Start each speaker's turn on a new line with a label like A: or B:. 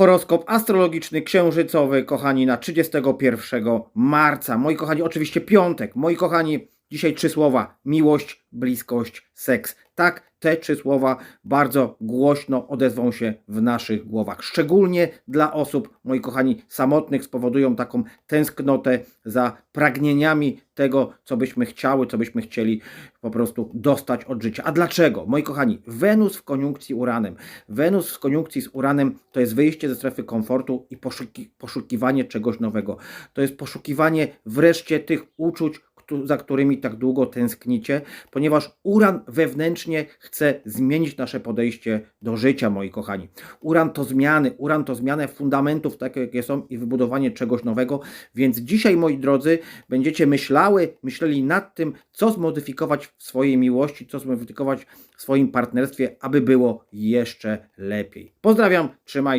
A: Horoskop astrologiczny, księżycowy, kochani, na 31 marca. Moi kochani, oczywiście piątek. Moi kochani, dzisiaj trzy słowa: miłość, bliskość, seks. Tak, te trzy słowa bardzo głośno odezwą się w naszych głowach. Szczególnie dla osób, moi kochani, samotnych, spowodują taką tęsknotę za pragnieniami tego, co byśmy chciały, co byśmy chcieli po prostu dostać od życia. A dlaczego? Moi kochani, Wenus w koniunkcji Uranem. Wenus w koniunkcji z Uranem to jest wyjście ze strefy komfortu i poszuki, poszukiwanie czegoś nowego. To jest poszukiwanie wreszcie tych uczuć, za którymi tak długo tęsknicie, ponieważ Uran wewnętrznie chce zmienić nasze podejście do życia, moi kochani. Uran to zmiany, Uran to zmianę fundamentów, tak jakie są, i wybudowanie czegoś nowego. Więc dzisiaj, moi drodzy, będziecie myślały, myśleli nad tym, co zmodyfikować w swojej miłości, co zmodyfikować w swoim partnerstwie, aby było jeszcze lepiej. Pozdrawiam, trzymajcie.